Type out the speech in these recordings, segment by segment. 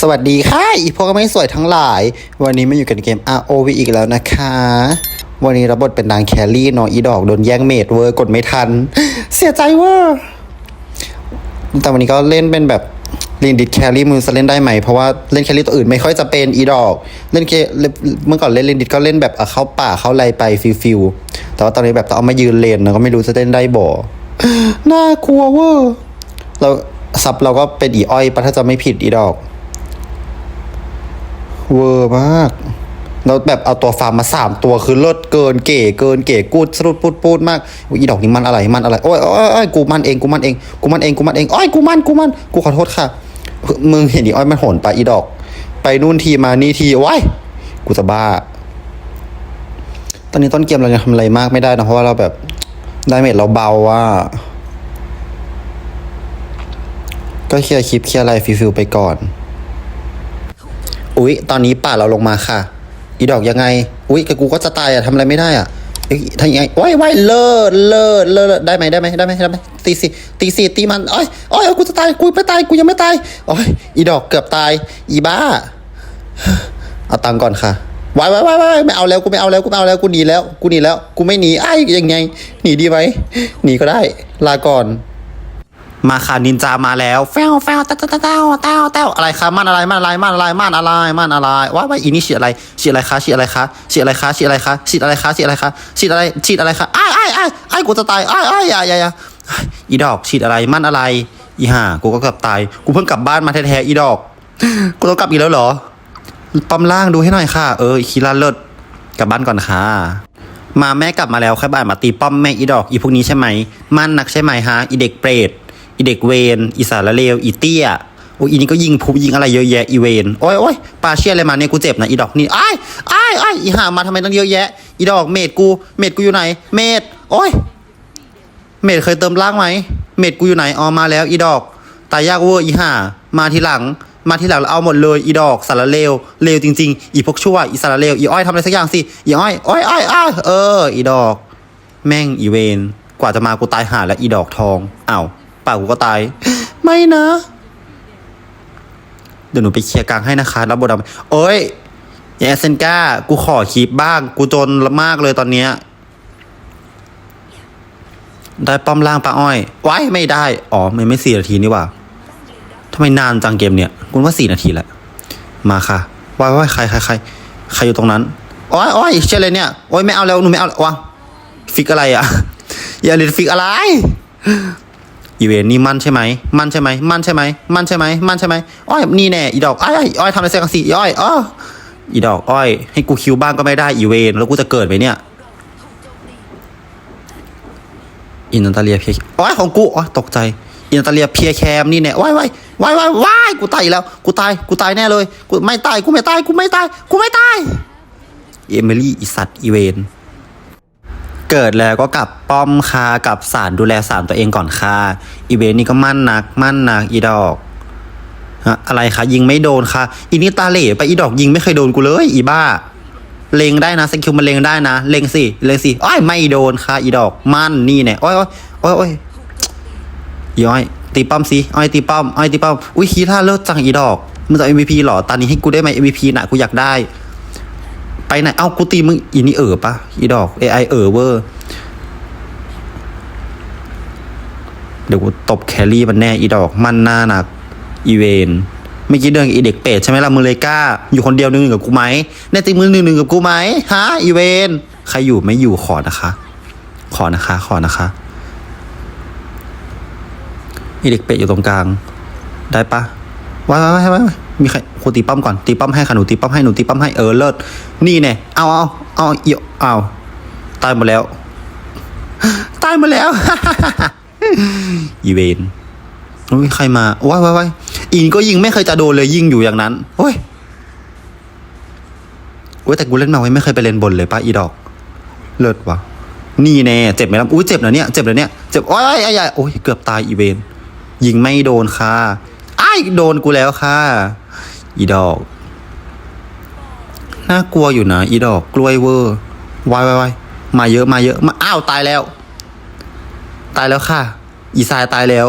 สวัสดีค่ะ อีพวกไม่สวยทั้งหลาย วันนี้มาอยู่กันเกม ROV อีกแล้วนะคะ วันนี้รับบทเป็นนางแครี่นออีดอกโดนแย่งเมดเวอร์กดไม่ทัน เสียใจเวอร์แต่วันนี้ก็เล่นเป็นแบบลินดิดแครี่มือจะเล่นได้ไหม เพราะว่าเล่นแครี่ตัวอื่นไม่ค่อยจะเป็นอีดอก เล่นเคเมื่อก่อนเล่นลินดิดก็เล่นแบบเอาเข้าป่าเข้าไรไปฟิวฟิวแต่ว่าตอนนี้แบบต้องเอามายืนเลนนะก็ไม่รู้จะเล่นได้บ่น่ากลัวเวอร์เราซับเราก็เป็นอีอ้อยปะถ้าจะไม่ผิดอีดอก เวอร์มากแล้วแบบเอาตัวฟาร์มมาสามตัวคือเลิศเกินเก๋เกินเก๋กูดสรุดพูดพูดมากอุ๊ยอีดอกนี่มันอะไรมันอะไรโอ้ยโอ้ยโอ้ยกูมันเองกูมันเองกูมันเองกูมันเองโอ้ยกูมันกูมันกูขอโทษค่ะ มึงเห็นอีอ้อยมันโหนไปอีดอก ไปนู่นทีมานี่ทีว้ายกูจะบ้า ตอนนี้ต้นเกมเรายังทำอะไรมากไม่ได้นะเพราะว่าเราแบบไดเมจเราเบาว่า ก็เคลียร์คลิปเคลียร์อะไรฟิวๆไปก่อน อุ๊ย ตอนนี้ป่าเราลงมาค่ะ อีดอกยังไง อุ๊ยกกูก็จะตายอะทำอะไรไม่ได้อะทำยังไงว้ายว้ายเลิศเลิศเลิศได้ไหมได้ไหมได้ไหมได้ไหมตีสี่ตีสี่ตีมันโอ้ยโอ้ยกูจะตายกูไม่ตายกูยังไม่ตายโอ้ยอีดอกเกือบตาย อีบ้า เอาตังก่อนค่ะว้ายว้ายว้ายว้ายไม่เอาแล้วกูไม่เอาแล้วกูไม่เอาแล้วกูหนีแล้ว กูหนีแล้ว กูไม่หนีไอ้ยยังไง หนีดีไหมหนีก็ได้ ลาก่อน มาค่ะนินจามาแล้วแฟวแฟวเต้าเต้าเต้าเต้าเต้าอะไรคะมันอะไรมันอะไรมันอะไรมันอะไรมันอะไรว้าว้าอีนี่ฉีดอะไรฉีดอะไรคะฉีดอะไรคะฉีดอะไรคะฉีดอะไรคะฉีดอะไรคะฉีดอะไรคะฉีดอะไรฉีดอะไรคะอ้ายอ้ายอ้ายอ้ายกูจะตายอ้ายอ้ายอย่าอย่าอย่าอีดอกฉีดอะไรมันอะไร อีห่ากูก็เกือบตายกูเพิ่งกลับบ้านมาแท้ๆอีดอกกูต้องกลับอีกแล้วเหรอปั๊มล่างดูให้หน่อยค่ะ เออคีราเลิศกลับบ้านก่อนค่ะมาแม่กลับมาแล้วแค่บ้านมาตีป้อมแม่อีดอกอีพวกนี้ใช่ไหม มันนักใช่ไหมฮะอีเด็กเปรต อีเด็กเวนอีสารเลวอีเตี้ยโอ้ยอีนี่ก็ยิงพูยิงอะไรเยอะแยะอีเวนโอ้ยโอ้ยปลาเชี่ยอะไรมาเนี่ยกูเจ็บนะอีดอกนี่ไอ้ายอ้ายอ้อีห่ามาทำไมต้องเยอะแยะ อีดอกเมดกูเมดกูอยู่ไหน เมดโอ้ยเมดเคยเติมร่างไหมเมดกูอยู่ไหนออมาแล้ว อีดอกตายยากเวอร์อีห่ามาทีหลัง มาทีหลังแล้วเอาหมดเลยอีดอกสารเลวเลวจริงๆ อีพวกชั่วอีสารเลวอีอ้อยทำอะไรสักอย่างสิอีอ้อยอ้อยอ้อยอ้อยเออ อีดอก แม่งอีเวนกว่าจะมากูตายห่าแล้วอีดอกทองอ้าว ป่ากูก็ตาย ไม่นะ เดี๋ยวหนูไปเคลียร์กลางให้นะคะรับบทดำโอ้ยแยเซนก้า กูขอคลิปบ้าง กูจนมากเลยตอนเนี้ยได้ป้อมล่างปลาอ้อยไว้ไม่ได้ อ๋อไม่ไม่สี่นาทีนี่ว่าทำไมนานจังเกมเนี่ยคุณว่าสี่นาทีแหละ มาค่ะว้ายว้ายใครใครใครใครอยู่ตรงนั้นอ้อยอ้อยเชื่อเลยเนี่ยโอ้ยไม่เอาแล้วหนูไม่เอาวะฟิกอะไรอะ อย่าเรียนฟิกอะไร อีเวนนี่มันใช่ไหม มันใช่ไหม มันใช่ไหม มันใช่ไหม มันใช่ไหม อ้อย นี่แน่ อีดอกอ้อยอ้อยทำอะไรเสียงสีอ้อยอ้ออีดอกอ้อย ให้กูคิวบ้างก็ไม่ได้อีเวนแล้วกูจะเกิดไหมเนี่ย อินนาตาเลียเพียอ้อยของกูอ้อยตกใจ อินนาตาเลียเพียแคมนี่แน่ว้ายว้ายว้ายว้ายว้ายกูตายแล้ว กูตาย กูตายแน่เลย กูไม่ตาย กูไม่ตาย กูไม่ตาย กูไม่ตาย เอมิลี่อีสัตว์อีเวน เกิดแล้วก็กลับป้อมคากับสารดูแลสารตัวเองก่อนค่ะอีเวนต์นี่ก็มั่นนัก มั่นนักอีดอกอะไรคะยิงไม่โดนค่ะอีนี่ตาเหล่ไปอีดอกยิงไม่เคยโดนกูเลย อีบ้า เลงได้นะสกิลมันเลงได้นะ เลงสิเลงสิอ้อยไม่โดนค่ะอีดอกมั่นนี่เนี่ยอ้อยอ้อยอ้อยอ้อยอีอ้อยตีป้อมสิอ้อยตีป้อมอ้อยตีป้อมอุ้ยคีท่าเลิศจังอีดอกมึงจะ MVP เหรอตอนนี้ให้กูได้ไหม MVP นะกูอยากได้ ไปไหน เอ้ากูตีมึงอีนี่เออปะอีดอก AI เอ๋อเวอร์ เดี๋ยวกูตบแครี่มันแน่อีดอก มันหน้าหนัก อีเวนเมื่อกี้เดินกับอีเด็กเป็ดใช่ไหมล่ะมือเลยกล้า อยู่คนเดียวหนึ่งหนึ่งกับกูไหมแน่จริงมือหนึ่งหนึ่งกับกูไหมฮะอีเวนใครอยู่ไม่อยู่ขอนะคะ ขอนะคะ ขอนะคะอีเด็กเป็ดอยู่ตรงกลาง ได้ปะว้ายว้ายว้ายว้าย มีใครครูตีป้อมก่อนตีป้อมให้ค่ะหนูตีป้อมให้หนูตีป้อมให้เออเลิศนี่แน่ยเอาเอาเอาเอียวเอาตายหมดแล้ว ตายหมดแล้วอีเวนอุ้ยใครมาว้ายว้ายว้ายอีนก็ยิงไม่เคยจะโดนเลยยิงอยู่อย่างนั้นโอ้ยโอ้ยแต่กูเล่นมาไว้ไม่เคยไปเล่นบนเลยป้าอีดอก เลิศวะนี่แน่เจ็บไหมล่ะอุ้ยเจ็บนะเนี่ยเจ็บเลยเนี่ยเจ็บโอ้ยไอ้ไอ้โอ้ยเกือบตายอีเวนยิงไม่โดนค่ะ ไอ้โดนกูแล้วค่ะ อีดอก น่ากลัวอยู่นะ อีดอก กล้วยเวอร์วายวายวายมาเยอะมาเยอะมาอ้าวตายแล้ว ตายแล้วค่ะ อีทรายตายแล้ว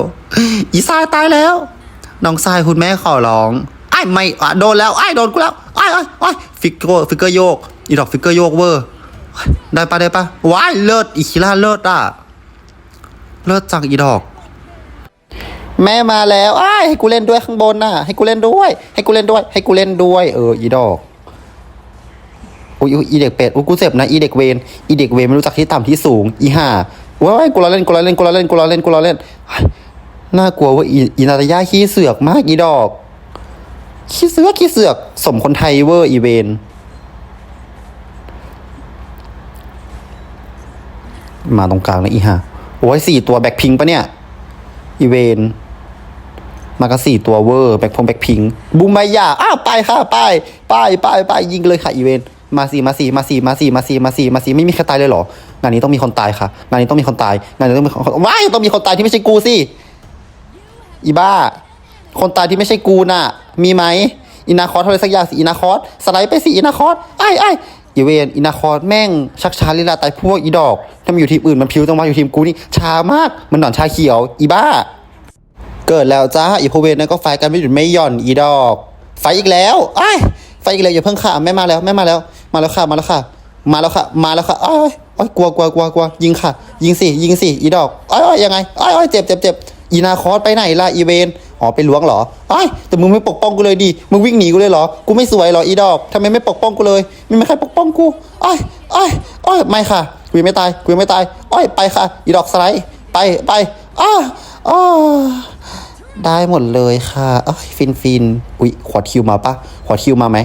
อีทรายตายแล้ว น้องทรายคุณแม่ขอร้องไอ้ไม่อะโดนแล้วไอ้โดนกูแล้วไอ้ไอ้ไอ้ฟิกเกอร์ฟิกเกอร์โยก อีดอกฟิกเกอร์โยกเวอร์ได้ปะได้ปะว้ายเลิศอีคิล่าเลิศอะ เลิศจังอีดอก แม่มาแล้วอ้ายให้กูเล่นด้วยข้างบนน่ะ ให้กูเล่นด้วย ให้กูเล่นด้วย ให้กูเล่นด้วย เออ อีดอกอุ้ยอีเด็กเป็ดอุ้ยกูเจ็บนะอีเด็กเวนอีเด็กเวนไม่รู้จักที่ต่ำที่สูง อีห่าว้ายกูรอเล่นกูรอเล่นกูรอเล่นกูรอเล่นกูรอเล่นน่ากลัวว่าอีนาตายาขี้เสือกมากอีดอกขี้เสือกขี้เสือก สมคนไทยเวอร์อีเวนมาตรงกลางนะอีห่าโอ้ยสี่ตัวแบ็คพิงปะเนี่ย อีเวน มาก็สี่ตัวเวอร์แบ็คพงแบ็คพิงบูมายาอ้าวไปค่ะไปไปไปไปยิงเลยค่ะอีเวนมาสี่มาสี่มาสี่มาสี่มาสี่มาสี่มาสี่ไม่มีใครตายเลยเหรองานนี้ต้องมีคนตายค่ะงานนี้ต้องมีคนตายงานนี้ต้องมีคนว้ายต้องมีคนตายที่ไม่ใช่กูสิอีบ้า คนตายที่ไม่ใช่กูน่ะ มีไหมอินาคอสอะไรสักอย่างสิอินาคอสสไลด์ไปสิอินาคอสไอ้ไอ้อีเวนอินาคอสแม่งชักช้าลีลาตายพวกอีดอกถ้ามันอยู่ทีมอื่นมันพิวต้องมาอยู่ทีมกูนี่ช้ามากมันหนอนชาเขียว อีบ้า เกิดแล้วจ้าอีโพเวนนั่นก็ไฟกันไม่หยุดไม่หย่อนอีดอก ไฟอีกแล้วไอ้ไฟอีกแล้วอย่าเพิ่งค่ะแม่มาแล้วแม่มาแล้ว มาแล้วค่ะมาแล้วค่ะ มาแล้วค่ะ มาแล้วค่ะอ้ายอ้ยกลัวกลัวกลัวกลัวยิงค่ะ ยิงสิยิงสิอีดอกอ้ยอ้ยยังไงอ้ยอ้ยเจ็บเจ็บเจ็บอีนาคอสไปไหนล่ะอีเวนอ๋อไปล้วงเหรออ้ยแต่มึงไม่ปกป้องกูเลยดิมึงวิ่งหนีกูเลยเหรอกูไม่สวยเหรออีดอกทำไมไม่ปกป้องกูเลยไม่มีใครปกป้องกูอ้ายอ้ายอ้ยไม่ค่ะกูยังไม่ตายกูยังไม่ตายอ้ยไปค่ะ อีดอกสไลด์ไปไปอ้าอ้า ได้หมดเลยค่ะเอ้ยฟินฟินอุ๊ยขวดคิวมาปะขวดคิวมาไหม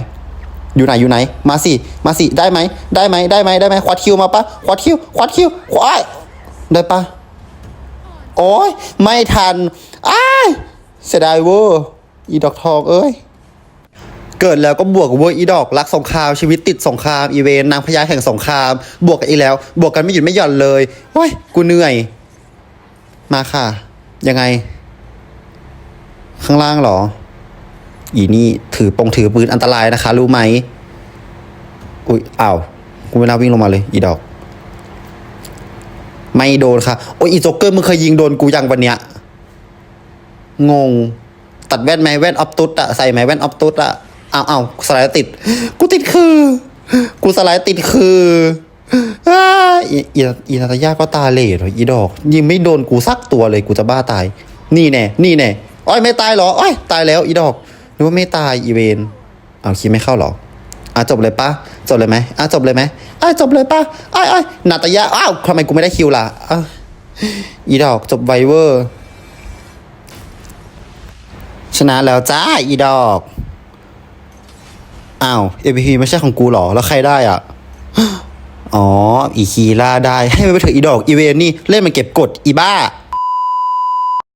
อยู่ไหนอยู่ไหน มาสิมาสิได้ไหมได้ไหมได้ไหมได้ไหมขวดคิวมาปะขวดคิวขวดคิวขวายได้ปะโอ้ยไม่ทันอ้ายเสียดายเวอร์อีดอกทองเอ้ยเกิดแล้วก็บวกกับเวอร์อีดอกรักสงครามชีวิตติดสงครามอีเวนนางพญาแห่งสงคราม บวกกันอีกแล้ว บวกกันไม่หยุดไม่หย่อนเลยโอ้ยกูเหนื่อย มาค่ะ ยังไง ข้างล่างเหรอ อีนี่ถือปงถือปืนอันตรายนะคะ รู้ไหม อุ้ยอ้าวกูไม่น่าวิ่งลงมาเลย อีดอก ไม่โดนค่ะ โอ้ยอีโจ็อกเกอร์มึงเคยยิงโดนกูยังวันเนี้ย งง ตัดแว่นไหมแว่นออฟตุสอะใส่ไหมแว่นออฟตุสอะเอ้าวอ้าสไลด์ติด กูติดคือ กูสไลด์ติดคืออีอีนาตายาก็ตาเหล่เหรออีดอก ยิงไม่โดนกูสักตัวเลยกูจะบ้าตาย นี่แน่ นี่แน่ อ้อยไม่ตายเหรออ้อยตายแล้วอีดอกนึกว่าไม่ตายอีเวนเอาคิดไม่เข้าเหรออะจบเลยปะจบเลยไหมอะจบเลยไหมอะจบเลยปะอ้ายอ้ายนาตายาอ้าวทำไมกูไม่ได้คิวล่ะอะอีดอกจบไวเวอร์ ชนะแล้วจ้าอีดอกอ้าว MVP ไม่ใช่ของกูเหรอ แล้วใครได้อะอ๋อ อีคีล่าได้ ให้มันไปเถอะอีดอก อีเวนนี่ เล่นมันเก็บกด อีบ้า